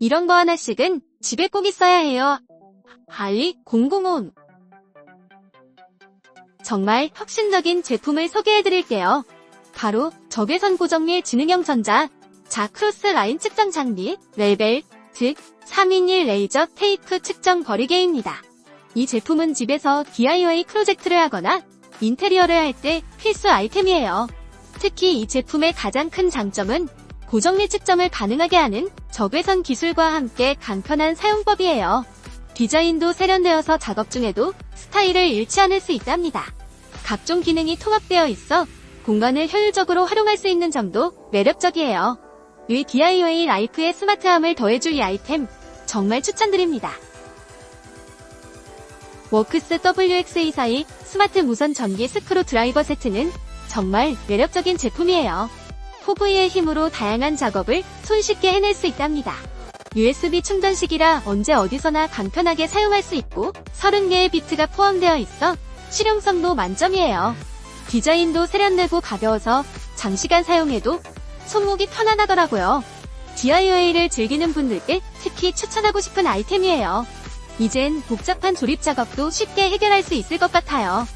이런 거 하나씩은 집에 꼭 있어야 해요. 할리 005 정말 혁신적인 제품을 소개해드릴게요. 바로 적외선 고정밀 지능형 전자 자크로스 라인 측정 장비 레벨 즉 3인일 레이저 테이프 측정 거리계입니다. 이 제품은 집에서 DIY 프로젝트를 하거나 인테리어를 할 때 필수 아이템이에요. 특히 이 제품의 가장 큰 장점은 고정밀 측정을 가능하게 하는 적외선 기술과 함께 간편한 사용법이에요. 디자인도 세련되어서 작업 중에도 스타일을 잃지 않을 수 있답니다. 각종 기능이 통합되어 있어 공간을 효율적으로 활용할 수 있는 점도 매력적이에요. 이 DIY 라이프의 스마트함을 더해줄 이 아이템 정말 추천드립니다. 워크스 WX242 스마트 무선 전기 스크루 드라이버 세트는 정말 매력적인 제품이에요. 호브의 힘으로 다양한 작업을 손쉽게 해낼 수 있답니다. USB 충전식이라 언제 어디서나 간편하게 사용할 수 있고 30개의 비트가 포함되어 있어 실용성도 만점이에요. 디자인도 세련되고 가벼워서 장시간 사용해도 손목이 편안하더라고요. DIY를 즐기는 분들께 특히 추천하고 싶은 아이템이에요. 이젠 복잡한 조립 작업도 쉽게 해결할 수 있을 것 같아요.